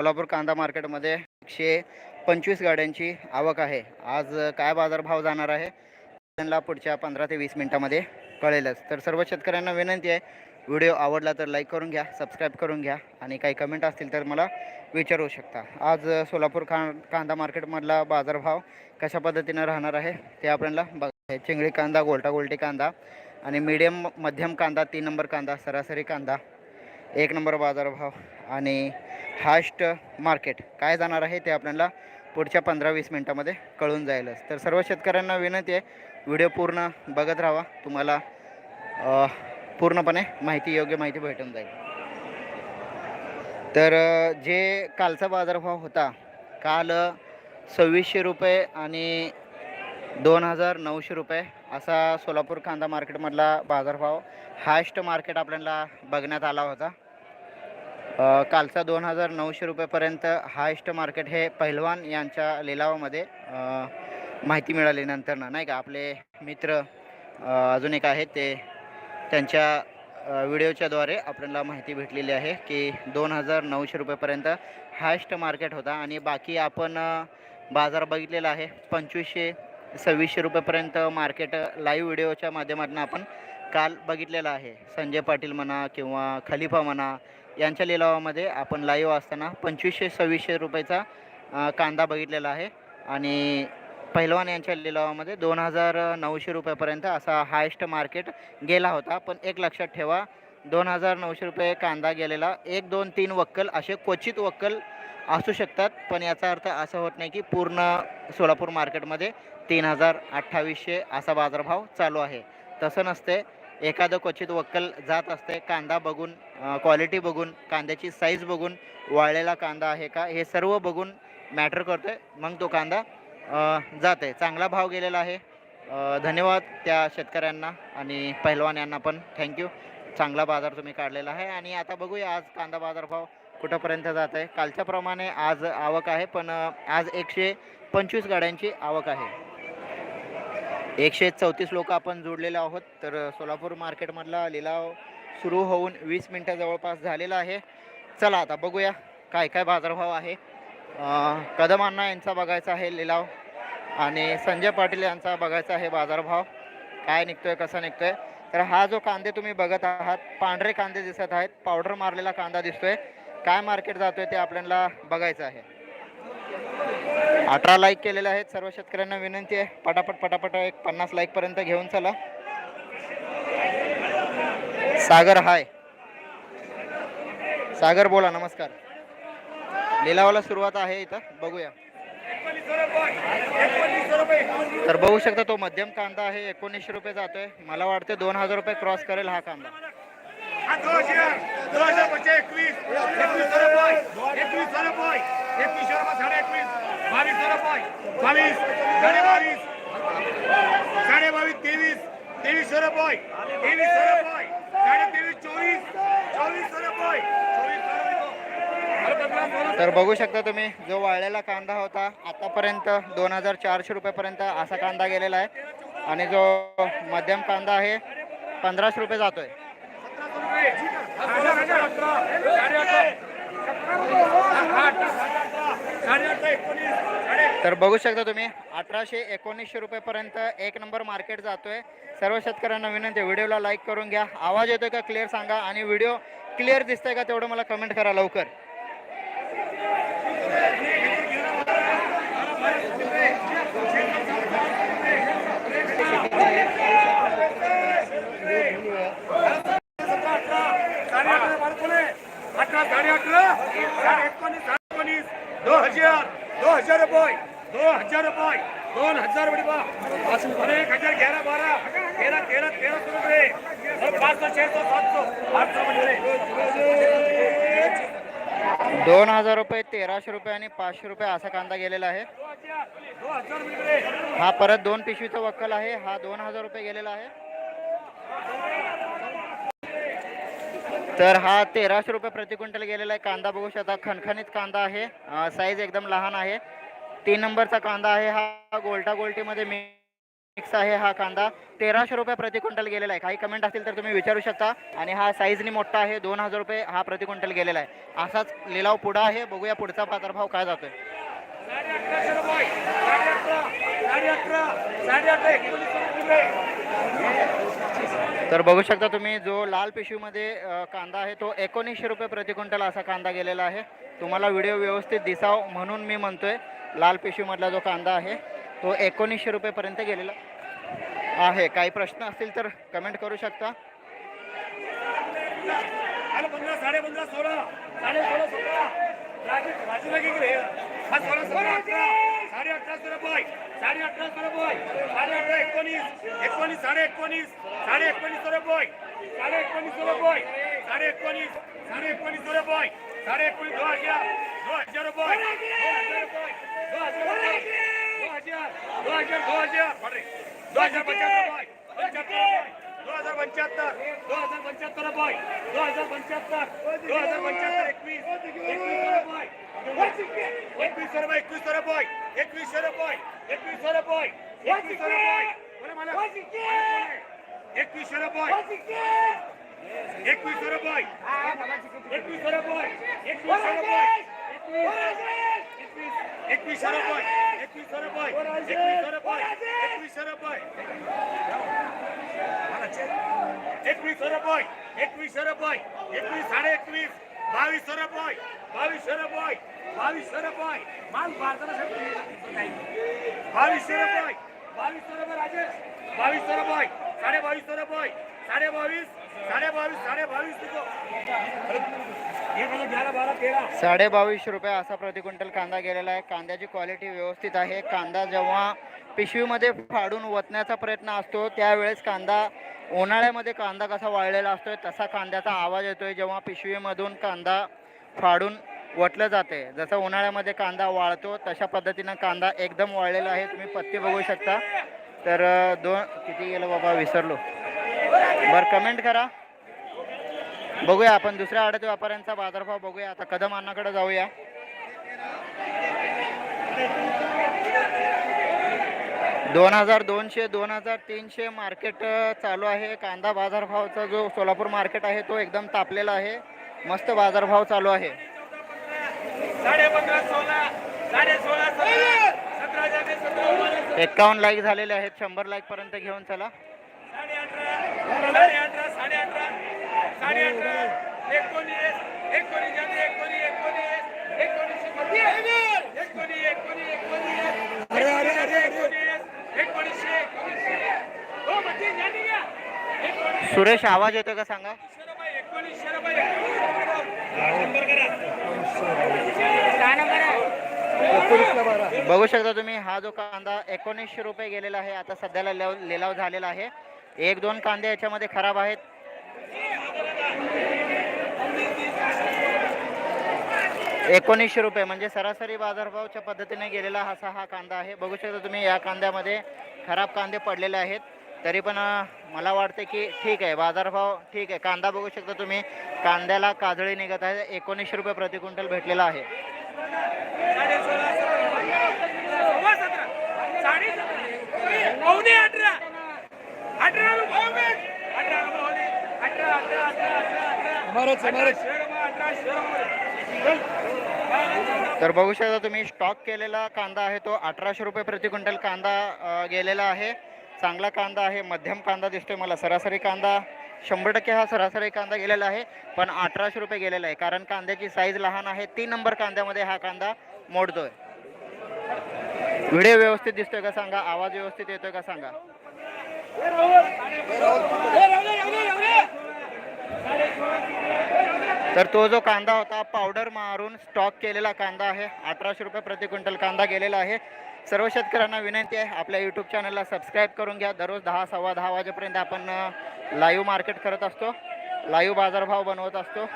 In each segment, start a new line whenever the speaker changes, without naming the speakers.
सोलापूर कांदा मार्केटमध्ये एकशे पंचवीस गाड्यांची आवक आहे. आज काय बाजारभाव जाणार आहे? त्यांना पुढच्या पंधरा ते वीस मिनटामध्ये कळेलच. तर सर्व शेतकऱ्यांना विनंती आहे व्हिडिओ आवडला तर लाईक करून घ्या सबस्क्राईब करून घ्या आणि काही कमेंट असतील तर मला विचारू शकता. आज सोलापूर का कांदा मार्केटमधला बाजारभाव कशा पद्धतीनं राहणार आहे ते आपल्याला बघा चिंगळी कांदा गोलटा गोलटी कांदा आणि मीडियम मध्यम कांदा तीन नंबर कांदा सरासरी कांदा एक नंबर बाजारभाव आणि हास्ट मार्केट काय जाणार आहे ते आपल्याला पुढच्या पंधरा वीस मिनटामध्ये कळून जाईलच तर सर्व शेतकऱ्यांना विनंती आहे व्हिडिओ पूर्ण बघत राहा. तुम्हाला पूर्णपणे माहिती योग्य माहिती भेटून जाईल. तर जे कालचा बाजारभाव होता काल सव्वीसशे रुपये आणि दोन हजार नऊशे रुपये असा सोलापूर कांदा मार्केटमधला बाजारभाव हायस्ट मार्केट आपल्याला बघण्यात आला होता. कालचा दोन हजार नऊशे रुपयेपर्यंत हायस्ट मार्केट हे पहिलवान यांच्या लिलावामध्ये माहिती मिळाली नंतरनं. नाही का आपले मित्र अजून एक आहेत ते त्यांच्या व्हिडिओच्याद्वारे आपल्याला माहिती भेटलेली आहे की दोन हजार नऊशे रुपयेपर्यंत हायस्ट मार्केट होता. आणि बाकी आपण बाजार बघितलेला आहे पंचवीसशे सव्वीसशे रुपयेपर्यंत मार्केट लाईव्ह व्हिडिओच्या माध्यमातून आपण काल बघितलेलं आहे. संजय पाटील म्हणा किंवा खलिफा म्हणा यांच्या लिलावामध्ये आपण लाईव्ह असताना पंचवीसशे सव्वीसशे रुपयाचा कांदा बघितलेला आहे. आणि पहिलवान यांच्या लिलावामध्ये दोन हजार नऊशे रुपयापर्यंत असा हायस्ट मार्केट गेला होता. पण एक लक्षात ठेवा दोन हजार नऊशे रुपये कांदा गेलेला एक दोन तीन वक्कल असे क्वचित वक्कल असू शकतात पण याचा अर्थ असा होत नाही की पूर्ण सोलापूर मार्केटमध्ये तीन हजार अठ्ठावीसशे असा बाजारभाव चालू आहे. तसं नसते. एखादं क्वचित वक्कल जात असते. कांदा बघून क्वालिटी बघून कांद्याची साईज बघून वाळलेला कांदा आहे का हे सर्व बघून मॅटर करतो आहे मग तो कांदा जात आहे चांगला भाव गेलेला आहे. धन्यवाद त्या शेतकऱ्यांना आणि पहलवान यांना पण. थँक्यू चांगला बाजार तुम्ही काढलेला आहे. आणि आता बघूया आज कांदा बाजारभाव कुठंपर्यंत जात आहे? कालच्याप्रमाणे आज आवक आहे पण आज एकशे पंचवीस गाड्यांची आवक आहे. एकशे चौतीस लोक आपण जोडलेले आहोत तर सोलापूर मार्केटमधला लिलाव सुरू होऊन वीस मिनटं जवळपास झालेला आहे. चला आता बघूया काय काय बाजारभाव आहे. कदमांना कदम अण्णा यांचा बघायचा आहे लिलाव आणि संजय पाटील यांचा बघायचा आहे बाजारभाव. काय निघतोय कसा निघतोय? तर हा जो कांदे तुम्ही बघत आहात पांढरे कांदे दिसत आहेत पावडर मारलेला कांदा दिसतोय. काय मार्केट जातोय ते आपल्याला बघायचं आहे. अठरा लाईक केलेले आहेत सर्व शेतकऱ्यांना विनंती आहे. पटापट पटापट एक पन्नास लाईक पर्यंत घेऊन चला. सागर हाय सागर बोला नमस्कार. लिलावाला सुरुवात आहे इथं बघूया. तर बघू शकता तो मध्यम कांदा आहे एकोणीसशे रुपये जातोय. मला वाटते दोन हजार रुपये क्रॉस करेल हा कांदा.
दोन हजार दोन हजार पच्चीस एकवीस एकवीस रुपये एकवीस रुपये एकवीस रुपये साडे एकवीस बावीस रुपये बावीस साडे बावीस साडे बावीस तेवीस तेवीस रुपये तेवीस रुपये साडे तेवीस चोवीस चोवीस रुपये चोवीस
तर बघू शकता तुम्ही जो वाळलेला कांदा होता आतापर्यंत दोन हजार चारशे रुपयेपर्यंत असा कांदा गेलेला आहे. आणि जो मध्यम कांदा आहे पंधराशे रुपये जातोय. तर बघू शकता तुम्ही अठराशे एकोणीसशे रुपयेपर्यंत एक नंबर मार्केट जातोय. सर्व शेतकऱ्यांना विनंती व्हिडिओला लाईक करून घ्या. आवाज येतोय का? क्लिअर सांगा. आणि व्हिडिओ क्लिअर दिसतोय का? तेवढं मला कमेंट करा लवकर.
अठरा साडे अठरा साडे एकोणीस साडे एकोणीस. दोन हजार. दोन हजार रुपये. दोन हजार रुपये. दोन हजार रुपये अरे एक हजार ग्यारह बारह तेरह तेरह तेरह सौ रुपये और पाँच सौ सौ सात सौ आठ सौ रुपये
दोन हजार रुपये तेराशे रुपये आणि पाचशे रुपये असा कांदा गेलेला आहे.
रुपये
हा परत दोन पिशवीचा वक्कल आहे. हा दोन हजार रुपये गेलेला आहे. तर हा तेराशे रुपये प्रति क्विंटल गेलेला आहे. कांदा बघू शकता खणखणीत कांदा आहे. साईज एकदम लहान आहे. तीन नंबरचा कांदा आहे. हा गोल्टा गोल्टीमध्ये मिक्स आहे हा कांदा. तेराशे रुपये प्रति क्विंटल गेलेला आहे. काही कमेंट असतील तर तुम्ही विचारू शकता. आणि हा साईजनी मोठा आहे. दोन हजार रुपये हा प्रति क्विंटल गेलेला आहे. असाच लिलाव पुढा आहे. बघूया पुढचा बाजारभाव काय जातोय.
साडे साडे अठरा.
तर बघू शकता तुम्ही जो लाल पिशवीमध्ये कांदा आहे तो एकोणीसशे रुपये प्रति क्विंटल असा कांदा गेलेला आहे. तुम्हाला व्हिडिओ व्यवस्थित दिसाव म्हणून मी म्हणतोय लाल पिशवीमधला जो कांदा आहे तो एकोणीसशे रुपयेपर्यंत गेलेला आहे. काही प्रश्न असतील तर कमेंट करू शकता.
साडे सोळा સાડી અઠાસ રૂપિયા સાડી અઠાસ રૂપિયા સાડી અઠાસ એકોણીસ એકોણીસ સાડે એકોણીસ સાડે એકોણીસ રૂપિયા સાડે એકોણીસ રૂપિયા સાડે એકોણીસ સાડે એકોણીસ રૂપિયા સાડે એકોણીસ દો હજાર દો હજાર રૂપિયા દો હજાર પંચોતેર દો હજાર પંચોતેર રૂપિયા દો હજાર પંચોતેર દો હજાર પંચોતેર એકવીસ એકવીસ રૂપિયા એકવીસ રૂપિયા એકવીસ રૂપિયા हजार दो हजार पडरे दो हजार पंच्याहत्तर रुपये पंच्याहत्तर रुपये दो हजार पंच्याहत्तर दो हजार पंच्याहत्तर रुपये दो हजार पंच्याहत्तर दो हजार पंच्याहत्तर एकवीस एकवीस रुपये एकवीस रुपये एकवीस रुपये एकवीस रुपये एकवीस रुपये एकवीस रुपये बोला मला एकवीस रुपये एकवीस रुपये एकवीस रुपये एकवीस बावीसशे माल भारताला राजेश. साडे बावीसशे रुपये. बावीस
रुपये असा प्रति क्विंटल कांदा गेलेला आहे. कांद्याची क्वालिटी व्यवस्थित आहे. कांदा जेव्हा पिशवीमध्ये फाडून वतण्याचा प्रयत्न असतो त्यावेळेस कांदा उन्हाळ्यामध्ये कांदा कसा वाळलेला असतो तसा कांद्याचा आवाज येतोय. जेव्हा पिशवीमधून कांदा फाडून वटलं जाते. जसं उन्हाळ्यामध्ये कांदा वाळतो तशा पद्धतीनं कांदा एकदम वाळलेला आहे. तुम्ही पत्ती बघू शकता. तर दोन किती गेलं बाबा? विसरलो. बरं कमेंट करा. बघूया आपण दुसऱ्या आडत व्यापाऱ्यांचा बाजारभाव बघूया. आता कदम अन्नाकडे जाऊया. दोन हजार दोनशे दोन हजार तीनशे मार्केट चालू आहे. कांदा बाजारभावचा जो सोलापूर मार्केट आहे तो एकदम तापलेला आहे. मस्त बाजारभाव चालू आहे एकावन्न लाईक झालेले आहेत शंभर लाईक पर्यंत घेऊन चला सुरेश आवाज येतो का सांगा बघू शकता तुम्ही हा जो कांदा एकोणीसशे रुपये गेलेला आहे आता सध्याला लिलाव लिलाव झालेला आहे. एक दोन कांदे याच्यामध्ये खराब आहेत. एकोणीसशे रुपये म्हणजे सरासरी बाजारभावच्या पद्धतीने गेलेला असा हा कांदा आहे. बघू शकता तुम्ही या कांद्यामध्ये खराब कांदे पडलेले आहेत. तरी पण मला वाटते की ठीक आहे बाजारभाव ठीक आहे. कांदा बघू शकता तुम्ही कांद्याला काजळी निघत आहे. एकोणीसशे रुपये प्रति क्विंटल भेटलेला आहे. तर बघू शकता तुम्ही स्टॉक केलेला कांदा आहे तो अठराशे रुपये प्रति क्विंटल कांदा गेलेला आहे. चांगला कांदा आहे मध्यम कांदा दिसतोय मला. सरासरी कांदा शंभर टक्के हा सरासरी कांदा गेलेला आहे पण अठराशे रुपये गेलेला आहे. कारण कांद्याची साईज लहान आहे तीन नंबर कांद्यामध्ये हा कांदा मोडतोय. व्हिडिओ व्यवस्थित दिसतोय का सांगा? आवाज व्यवस्थित येतोय का सांगा? तर तो जो कांदा होता पावडर मारून स्टॉक केलेला कांदा आहे. अठराशे रुपये प्रति क्विंटल कांदा गेलेला आहे. सर्व शेतकऱ्यांना विनंती आहे आपल्या यूट्यूब चॅनलला सबस्क्राईब करून घ्या. दररोज दहा सव्वा दहा वाजेपर्यंत आपण लाईव्ह मार्केट करत असतो. लाईव्ह बाजारभाव बनवत असतो.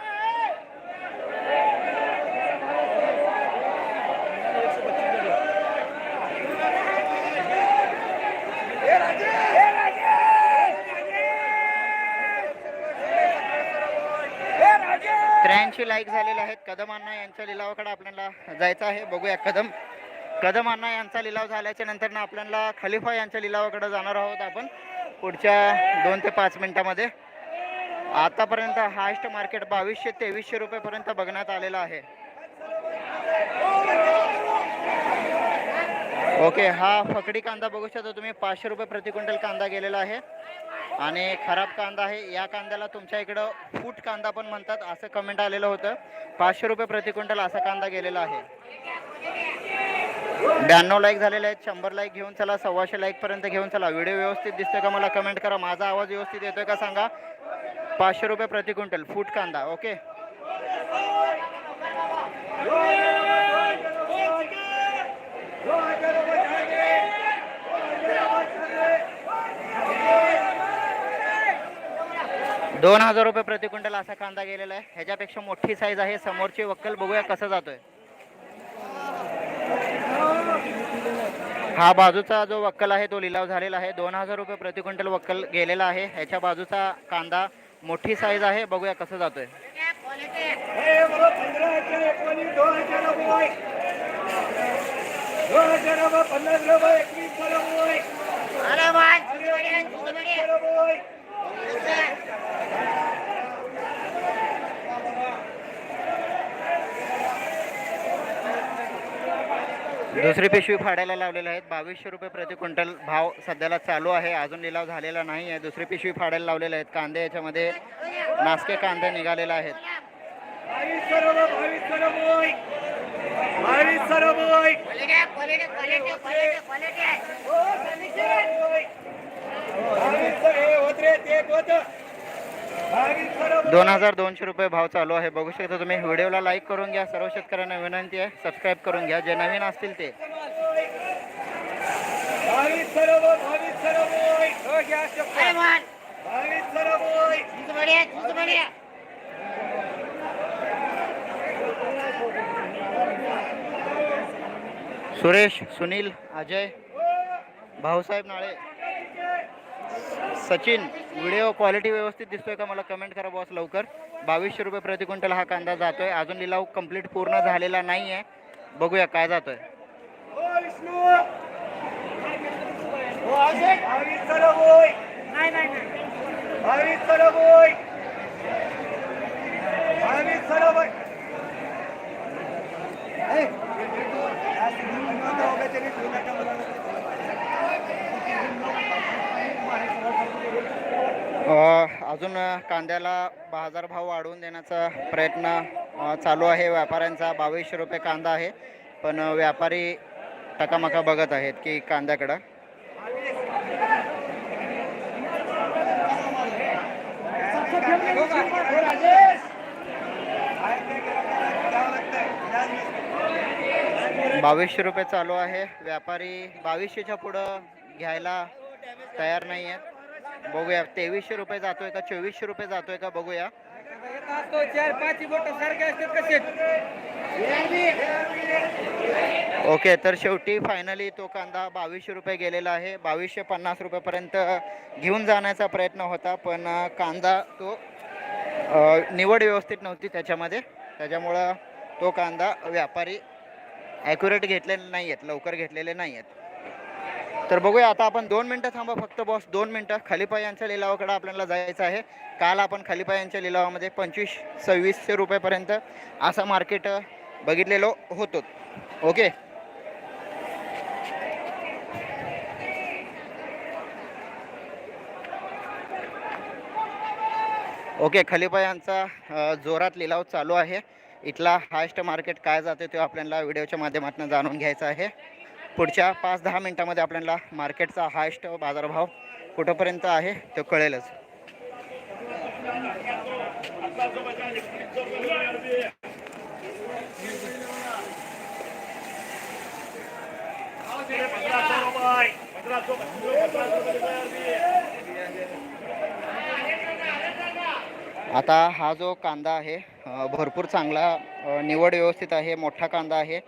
त्र्याऐंशी लाईक झालेले आहेत. कदमांना यांच्या लिलावाकडे आपल्याला जायचं आहे. बघूया कदम. कदम अण्णा यांचा लिलाव झाल्याच्यानंतर ना आपल्याला खलिफा यांच्या लिलावाकडे जाणार आहोत आपण पुढच्या दोन ते पाच मिनिटामध्ये. आतापर्यंत हायस्ट मार्केट बावीसशे तेवीसशे रुपयेपर्यंत बघण्यात आलेलं आहे. ओके हा फकडी कांदा बघू शकता तुम्ही. पाचशे रुपये प्रति क्विंटल कांदा गेलेला आहे. आणि खराब कांदा आहे. या कांद्याला तुमच्या इकडं फूट कांदा पण म्हणतात असं कमेंट आलेलं होतं. पाचशे रुपये प्रति क्विंटल असा कांदा गेलेला आहे. ब्याण्णव लाईक झालेले आहेत शंभर लाईक घेऊन चला सव्वाशे लाईक पर्यंत घेऊन चला. व्हिडिओ व्यवस्थित दिसतोय का मला? कमेंट करा. माझा आवाज व्यवस्थित येतोय का सांगा? पाचशे रुपये प्रति क्विंटल. फूट कांदा ओके दोन हजार रुपये प्रति क्विंटल असा कांदा गेलेला आहे. ह्याच्यापेक्षा मोठी साईज आहे. समोरची वक्कल बघूया कसं जातोय. हा बाजूचा जो वक्कल आहे तो लिलाव झालेला आहे. दोन हजार रुपये प्रति क्विंटल वक्कल गेलेला आहे. ह्याच्या बाजूचा कांदा मोठी साईज आहे. बघूया कसं जातोय.
हे बघा, पंधरा हजार एकोणीस, दोन हजार रुपये. दोन हजार रुपये, पन्नास रुपये, एकवीस रुपये. एकवीस रुपये.
दुसरी पिशवी फाडायला लावलेल्या आहेत बावीसशे रुपये प्रति क्विंटल भाव सध्याला चालू आहे अजून लिलाव झालेला नाही आहे दुसरी पिशवी फाडायला लावलेले आहेत कांदे याच्यामध्ये नासके कांदे निघालेले आहेत
बावीस
दोन हजार दोनशे रुपये भाव चालू आहे. बघू शकता तुम्ही व्हिडिओला लाईक करून घ्या. सर्व शेतकऱ्यांना विनंती आहे सबस्क्राईब करून घ्या. जे नवीन असतील ते. सुरेश सुनील अजय भाऊसाहेब नाळे. सचिन व्हिडिओ क्वालिटी व्यवस्थित दिसतोय का? मला कमेंट करा बॉस लवकर. बावीसशे रुपये प्रति क्विंटल हा कांदा जातोय. अजून लिलाव कंप्लीट पूर्ण झालेला नाही आहे बघूया काय जातोय.
हो, विष्णू. हो, अजय. बावीस रुपये. बावीस रुपये. बावीस रुपये. ए, या श्रीमंत वगैरे ठेवू नका मला.
अ, अजून कांद्याला बाजारभाव वाढवून देण्याचा प्रयत्न चालू आहे. व्यापाऱ्यांचा बावीसशे रुपये कांदा आहे. पण व्यापारी टकामका बघत आहेत की कांद्याकडं. बावीसशे रुपये चालू आहे. व्यापारी बावीसशेच्या पुढं घ्यायला तयार नाही आहेत बघूया तेवीसशे रुपये जातोय का चोवीसशे रुपये जातोय का बघूया. ओके तर शेवटी फायनली तो कांदा बावीसशे रुपये गेलेला आहे. बावीसशे पन्नास रुपयेपर्यंत घेऊन जाण्याचा प्रयत्न होता पण कांदा तो निवड व्यवस्थित नव्हती त्याच्यामध्ये. त्याच्यामुळं तो कांदा व्यापारी ॲक्युरेट घेतलेले नाही आहेत लवकर घेतलेले नाही आहेत तर बघूया आता आपण दोन मिनटं थांबा फक्त बॉस दोन मिनटं. खलिपा यांच्या लिलावाकडे आपल्याला जायचं आहे. काल आपण खलिपा यांच्या लिलावामध्ये पंचवीस सव्वीसशे रुपयेपर्यंत असा मार्केट बघितलेलो होतो. ओके ओके खलिपा यांचा जोरात लिलाव चालू आहे. इथला हायस्ट मार्केट काय जाते तो आपल्याला व्हिडिओच्या माध्यमातून जाणून घ्यायचं आहे. पुढच्या पाच दहा मिनटामध्ये आपल्याला मार्केटचा हायस्ट बाजारभाव कुठंपर्यंत आहे तो कळेलच. आता हा जो कांदा आहे भरपूर चांगला निवड व्यवस्थित आहे मोठा कांदा आहे.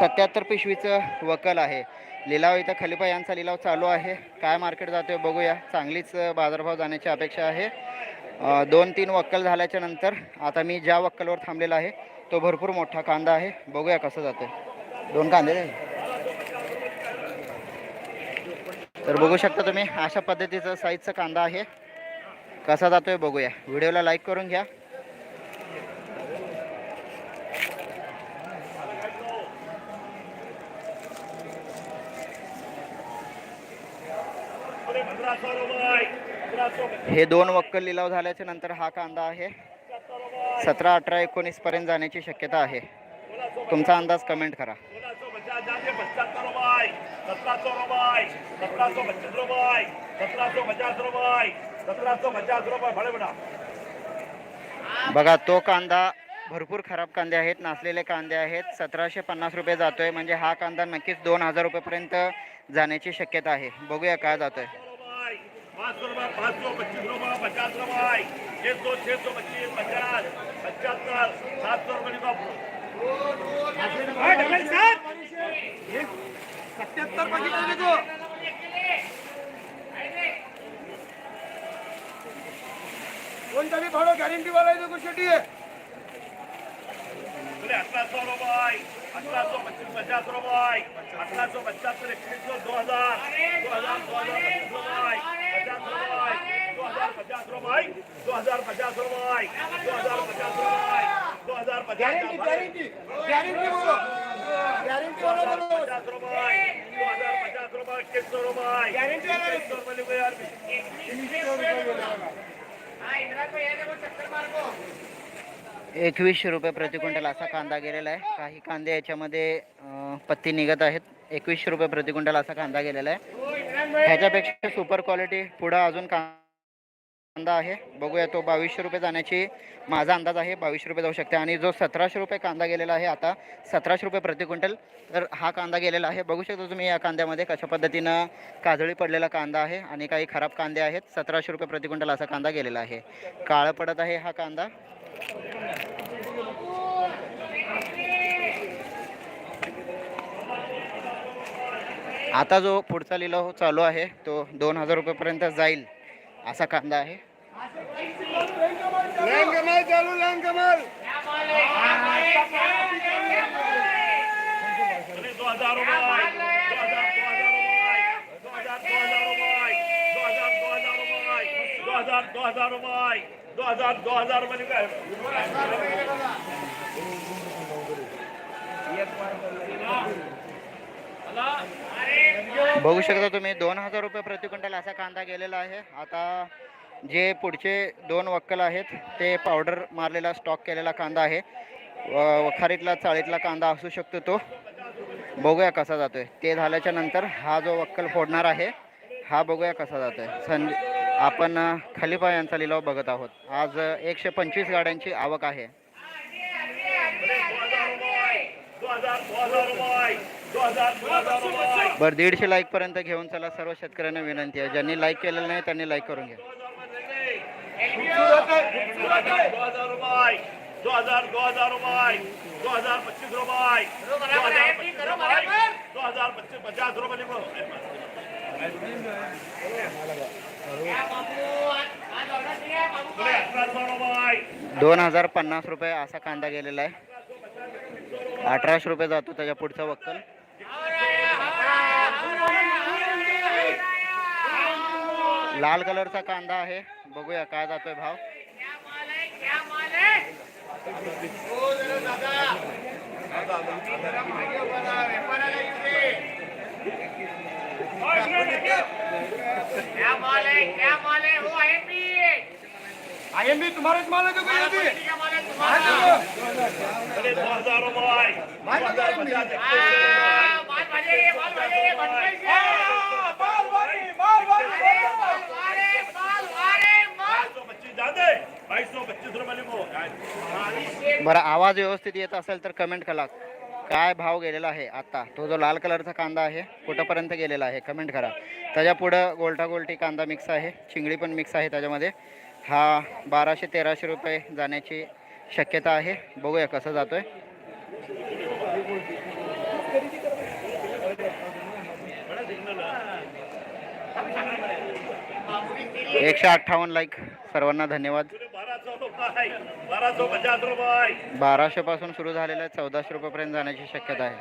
सत्याहत्तर पिशवीचं वकल आहे. लिलाव इथं खलिफा यांचा लिलाव चालू आहे. काय मार्केट जातोय बघूया. चांगलीच बाजारभाव जाण्याची अपेक्षा आहे. दोन तीन वक्कल झाल्याच्यानंतर आता मी ज्या वक्कलवर थांबलेला आहे तो भरपूर मोठा कांदा आहे. बघूया कसं जातं दोन कांदे तर बघू शकता तुम्ही अशा पद्धतीचं साईजचा कांदा आहे. कसा जातोय बघूया. व्हिडिओला लाईक करून घ्या. हे दोन वक्कल लिलाव झाल्याच्यानंतर हा कांदा आहे. सतरा अठरा एकोणीस पर्यंत जाण्याची शक्यता आहे. तुमचा अंदाज कमेंट करा. बघा तो कांदा भरपूर खराब कांदे आहेत नासलेले कांदे आहेत. सतराशे पन्नास रुपये जातोय म्हणजे हा कांदा नक्कीच दोन हजार रुपयेपर्यंत जाण्याची शक्यता आहे. बघूया काय जातोय.
पाच सौ रुपये पाच सौ पच्चीस रुपये पचास रुपये. छः सौ छः सौ पच्चीस पचास पचहत्तर सात सौ रुपये सत्याहत्तर बघितलं देखो
कोणतरी भाडं गॅरंटी वाला शेटी आहे
अठारह सौ रुपये. अठारह सौ पच्चीस पचास रुपये अठारह सौ पचहत्तर इक्कीस सौ दो हजार दो हजार दो हजार पच्चीस रुपये पचास रुपये दो हजार पचास रुपये दो हजार पचास रुपये दो हजार पचास रुपये दो हजार
गॅरंटी
पचास
गॅरंटी गॅरंटी बोलो गॅरंटी वाला बोलो
पचास रुपये दो हजार पचास रुपये इक्कीस सौ रुपये
गॅरंटी वाला
इक्कीस सौ रुपये लिखो यार
एकवीसशे रुपये प्रति क्विंटल असा कांदा गेलेला आहे. काही कांदे याच्यामध्ये पत्ती निघत आहेत. एकवीसशे रुपये प्रति क्विंटल असा कांदा गेलेला आहे. ह्याच्यापेक्षा सुपर क्वालिटी पुढं अजून कांदा आहे. बघूया तो बावीसशे रुपये जाण्याची माझा अंदाज आहे बावीसशे रुपये जाऊ शकते. आणि जो सतराशे रुपये कांदा गेलेला आहे आता सतराशे रुपये प्रति क्विंटल तर हा कांदा गेलेला आहे. बघू शकता तुम्ही या कांद्यामध्ये कशा पद्धतीनं काजळी पडलेला कांदा आहे आणि काही खराब कांदे आहेत. सतराशे रुपये प्रति क्विंटल असा कांदा गेलेला आहे. काळं पडत आहे हा कांदा. आता जो पुढचा लिलाव चालू आहे तो दोन हजार रुपयेपर्यंत जाईल असा कांदा आहे.
चालू लँग कमाल
दो हजार रुपये दो हजार दो हजार रुपये दो हजार दो हजार रुपये दो हजार दो हजार रुपये काय
बघू शकता तुम्ही दोन हजार रुपये प्रतिक्विंटल असा कांदा गेलेला आहे. आता जे पुढचे दोन वक्कल आहेत ते पावडर मारलेला स्टॉक केलेला कांदा आहे. व- वखारीतला चाळीतला कांदा असू शकतो तो. बघूया कसा जातोय. ते झाल्याच्यानंतर हा जो वक्कल फोडणार आहे हा बघूया कसा जातोय. संजय आपण खलिफा यांचा लिलाव बघत आहोत आज एकशे पंचवीस गाड्यांची आवक आहे
बर
बरं दीडशे लाईक पर्यंत घेऊन चला सर्व शेतकऱ्यांना विनंती आहे ज्यांनी लाईक केलेलं नाही त्यांनी लाईक करून घ्या
पच्चीस रुपये पचास
दोन हजार पन्नास रुपये असा कांदा गेलेला आहे. अठराशे रुपये जातो त्याच्या पुढचा वक्कल. लाल कलरचा कांदा आहे. बघूया काय जातोय भाव.
आई एम बी तुम्हारेच माल है देखो ये भी हाँ देखो
बोले दो हजार रुपये दो हजार पचास बाईस सौ पच्चीस जाते बाईस सौ पच्चीस रुपये लिखो
बरं आवाज व्यवस्थित येत असेल तर कमेंट करा काय भाव गेलेला आहे आता? तो जो लाल कलरचा कांदा आहे कुठंपर्यंत गेलेला आहे? कमेंट करा. त्याच्या पुढं गोलटा गोलटी कांदा मिक्स आहे चिंगडी पण मिक्स आहे त्याच्यामध्ये. हा बाराशे तेराशे रुपये जाण्याची शक्यता आहे. बघूया कसं जातोय. एकशे अठ्ठावन्न लाईक सर्वांना धन्यवाद.
बाराशे
पासून सुरू झालेला आहे चौदाशे रुपयापर्यंत जाण्याची शक्यता आहे.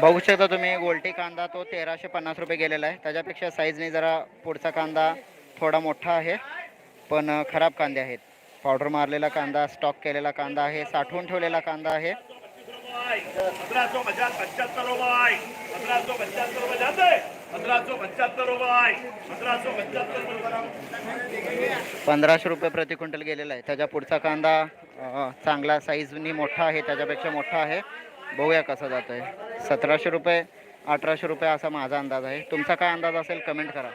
बघू शकता तुम्ही गोल्टी कांदा तो तेराशे पन्नास रुपये गेलेला आहे. त्याच्यापेक्षा साईजने जरा पुढचा कांदा थोडा मोठा आहे पण खराब कांदे आहेत. पावडर मारलेला कांदा स्टॉक केलेला कांदा आहे साठवून ठेवलेला कांदा आहे. पंधराशे रुपये प्रति क्विंटल गेलेला आहे. त्याच्या पुढचा कांदा चांगला साईजनी मोठा आहे. त्याच्यापेक्षा मोठा आहे. बघूया कसा जातो आहे सतराशे रुपये अठराशे रुपये असा माझा अंदाज आहे. तुमचा काय अंदाज असेल कमेंट करा.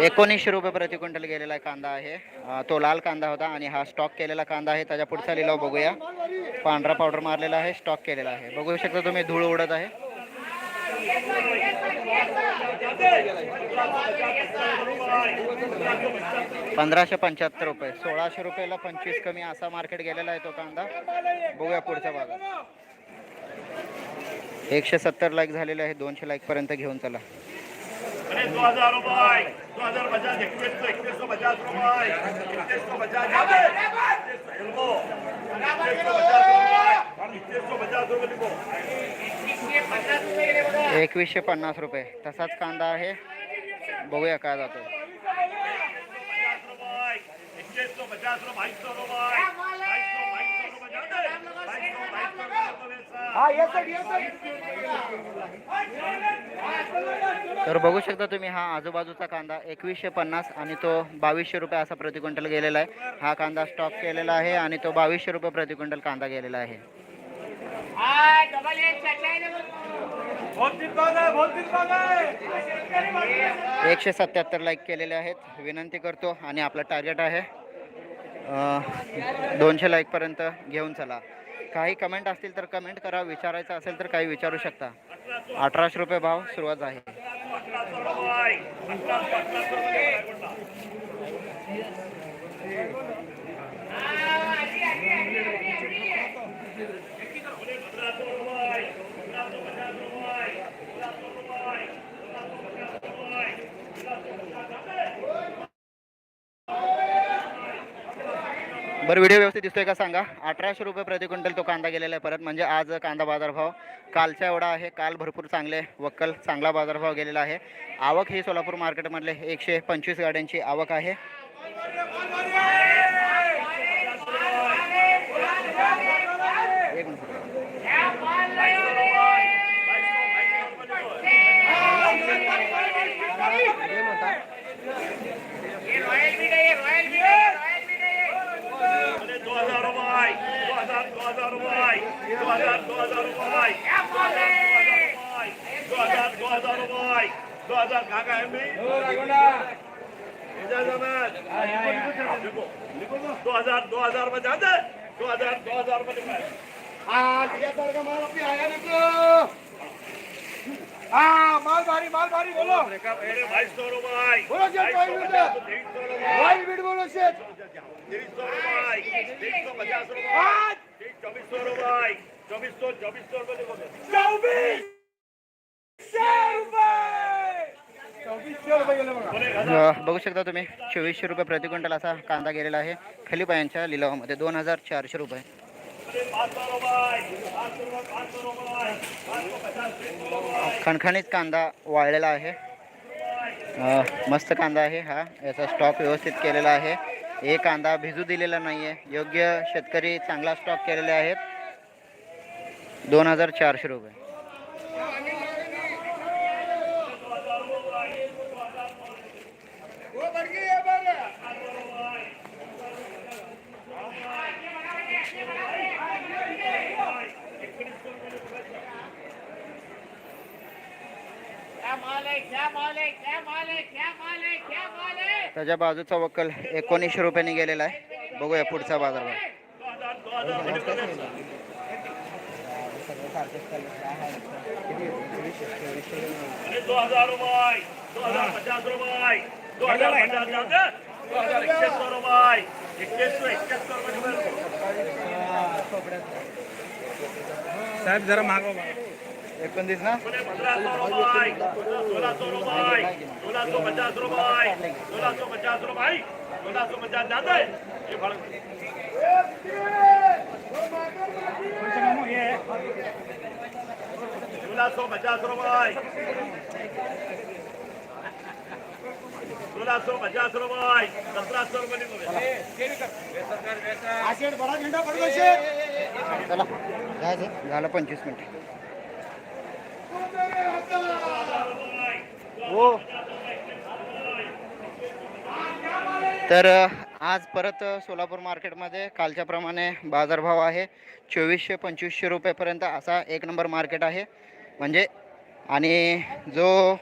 एकोणीसशे रुपये प्रति क्विंटल गेलेला कांदा आहे. तो लाल कांदा होता आणि हा स्टॉक केलेला कांदा आहे. त्याच्या पुढचा लिलाव बघूया. पांढरा पावडर मारलेला आहे स्टॉक केलेला आहे. बघू शकता तुम्ही धूळ उडत आहे. पंधराशे पंच्याहत्तर रुपये सोळाशे रुपयाला पंचवीस कमी असा मार्केट गेलेला आहे तो कांदा. बघूया पुढचा बाजार एकशे सत्तर लाईक झालेले आहे दोनशे लाईक पर्यंत घेऊन चला.
अरे दो हज़ार रुपये दो हज़ार पचास इक्कीस सौ इक्कीस सौ पचास रुपये इक्कीस सौ पचास रुपये
एकवीसशे पन्नास तसाच कांदा आहे बघूया काय जातो.
इक्कीस सौ पचास रुपये
तर बघू शकता तुम्ही हा आजूबाजूचा कांदा एकवीसशे पन्नास आणि तो बावीसशे रुपये असा प्रति क्विंटल गेलेला आहे. हा कांदा स्टॉक केलेला आहे आणि तो बावीसशे रुपये प्रति क्विंटल कांदा गेलेला आहे. एकशे सत्याहत्तर लाईक केलेले आहेत. विनंती करतो आणि आपलं टार्गेट आहे दोनशे लाईकपर्यंत घेऊन चला. काही कमेंट असतील तर कमेंट करा विचारायचं असेल तर काही विचारू शकता अठराशे रुपये भाव सुरुवात आहे
Thank you रुपये अठरा सौ अठरा सौ रुपये
बरं व्हिडिओ व्यवस्थित दिसतोय का सांगा? अठराशे रुपये प्रति क्विंटल तो कांदा गेलेला आहे परत. म्हणजे आज कांदा बाजारभाव कालचा एवढा आहे. काल भरपूर चांगले वक्कल चांगला बाजारभाव गेलेला आहे. आवक ही सोलापूर मार्केटमधले एकशे पंचवीस गाड्यांची आवक आहे. एक मिनिट.
अरे दो हजार रुपये दो हजार दो हजार रुपये दो हजार दो हजार रुपये दो हजार दो हजार रुपये दो हजार कहाँ का है मैं इधर जमात देखो देखो दो हजार दो हजार में जाते दो हजार दो हजार में लिखा है
हा तुझ्यासारखा माल आपली आहे नको हा माल भारी माल भारी बोलो
अरे बाईस सौ रुपये
बोलो शेठ,
बाईस सौ
बाईस
पचास तेईस सौ
बघा
शकता तुम्ही चोवीसशे रुपये प्रति क्विंटल असा कांदा गेलेला आहे. खाली पायांच्या लिलावामध्ये दोन हजार चारशे रुपये. खणखणीत कांदा वाळलेला आहे. मस्त कांदा आहे हा. याचा स्टॉक व्यवस्थित केलेला आहे. हे कांदा भिजू दिलेला नाही आहे योग्य शेतकरी चांगला स्टॉक केलेले आहेत. दोन हजार चारशे रुपये
हो बडगी ये बघ
त्याच्या बाजूचा वक्कल एकोणीसशे रुपयांनी गेलेला आहे. बघूया पुढचा बाजारभाव
साहेब जरा मागवा
एकोणतीस ना?
पंद्रह सौ रुपये पचास रुपये सोलह सौ पचास रुपये है पचास पचास
झालं पंचवीस मिनिट. हो. तर आज परत सोलापूर मार्केटमध्ये कालच्याप्रमाणे बाजारभाव आहे. चोवीसशे पंचवीसशे रुपयेपर्यंत असा एक नंबर मार्केट आहे. म्हणजे आणि जो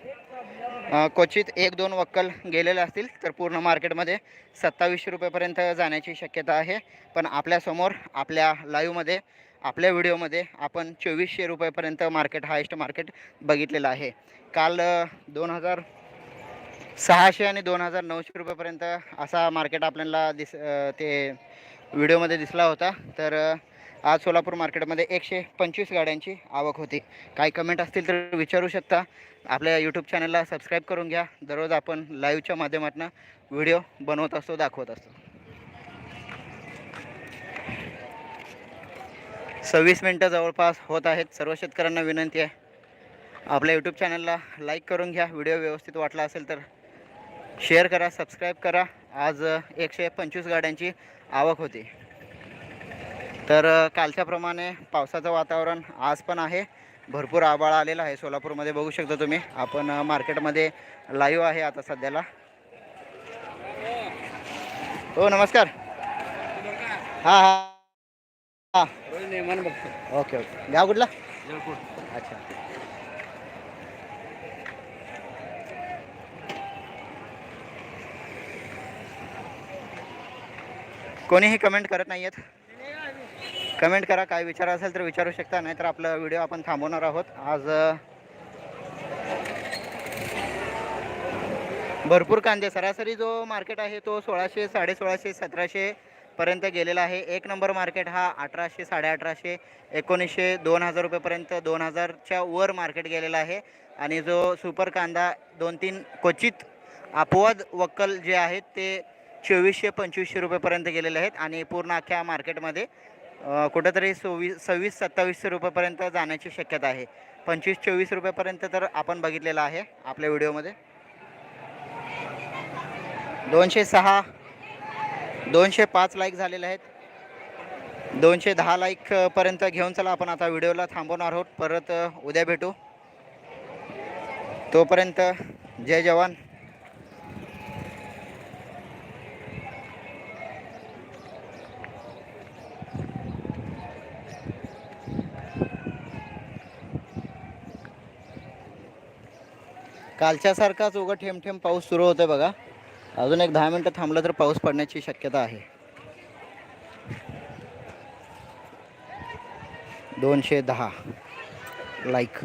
क्वचित एक दोन वक्कल गेलेले असतील तर पूर्ण मार्केटमध्ये सत्तावीसशे रुपयेपर्यंत जाण्याची शक्यता आहे. पण आपल्यासमोर आपल्या लाईव्हमध्ये आपल्या व्हिडिओमध्ये आपण चोवीसशे रुपयेपर्यंत मार्केट हायेस्ट मार्केट बघितलेलं आहे. काल दोन हजार सहाशे आणि दोन हजार नऊशे रुपयेपर्यंत असा मार्केट आपल्याला दिस ते व्हिडिओमध्ये दिसला होता. तर आज सोलापूर मार्केटमध्ये एकशे पंचवीस गाड्यांची आवक होती. काही कमेंट असतील तर विचारू शकता. आपल्या यूट्यूब चॅनलला सबस्क्राईब करून घ्या. दररोज आपण लाईव्हच्या माध्यमातून व्हिडिओ बनवत असतो दाखवत असतो. सव्वीस मिनटं जवळपास होत आहेत. सर्व शेतकऱ्यांना विनंती आहे. आपल्या यूट्यूब चॅनलला लाईक करून घ्या. व्हिडिओ व्यवस्थित वाटला असेल तर शेअर करा सबस्क्राईब करा. आज एकशे पंचवीस गाड्यांची आवक होती. तर कालच्याप्रमाणे पावसाचं वातावरण आज पण आहे. भरपूर आबाळ आलेला आहे. सोलापूरमध्ये बघू शकता तुम्ही. आपण मार्केटमध्ये लाईव्ह आहे आता सध्याला. हो नमस्कार. हां हां. हां. Okay okay. गाव कुठला? अच्छा. कोणीही कमेंट करत नाही आहेत कमेंट करा काय विचार असेल तर विचारू शकता नाहीतर आपला व्हिडिओ आपण थांबवणार आहोत. आज भरपूर कांदे सरासरी जो मार्केट आहे तो सोळाशे साडेसोळाशे सतराशे पर्यंत गेलेला आहे. एक नंबर मार्केट हा अठराशे साडेअठराशे एकोणीसशे दोन हजार रुपयेपर्यंत दोन हजारच्या वर मार्केट गेलेला आहे. आणि जो सुपर कांदा दोन तीन क्वचित अपवाद वक्कल जे आहेत ते चोवीसशे पंचवीसशे रुपयेपर्यंत गेलेले आहेत. आणि पूर्ण अख्ख्या मार्केटमध्ये कुठंतरी सव्वीस सव्वीस सत्तावीसशे रुपयेपर्यंत जाण्याची शक्यता आहे. पंचवीस चोवीस रुपयेपर्यंत तर आपण बघितलेलं आहे आपल्या व्हिडिओमध्ये. दोनशे सहा दोनशे पाच लाईक झालेले आहेत. दोनशे दहा लाईकपर्यंत घेऊन चला आपण आता व्हिडिओला थांबवणार आहोत. परत उद्या भेटू. तोपर्यंत जय जवान. कालच्यासारखाच उगा ठेम ठेम पाऊस सुरू होतोय बघा. अजून एक दहा मिनटं थांबलं तर पाऊस पडण्याची शक्यता आहे. दोनशे दहा. लाईक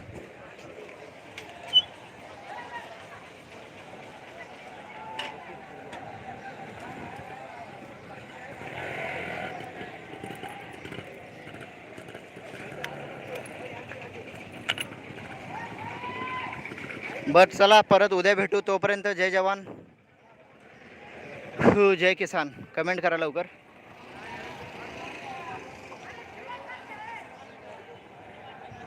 बर चला परत उद्या भेटू. तोपर्यंत जय जवान. जय किसान. कमेंट करा लवकर.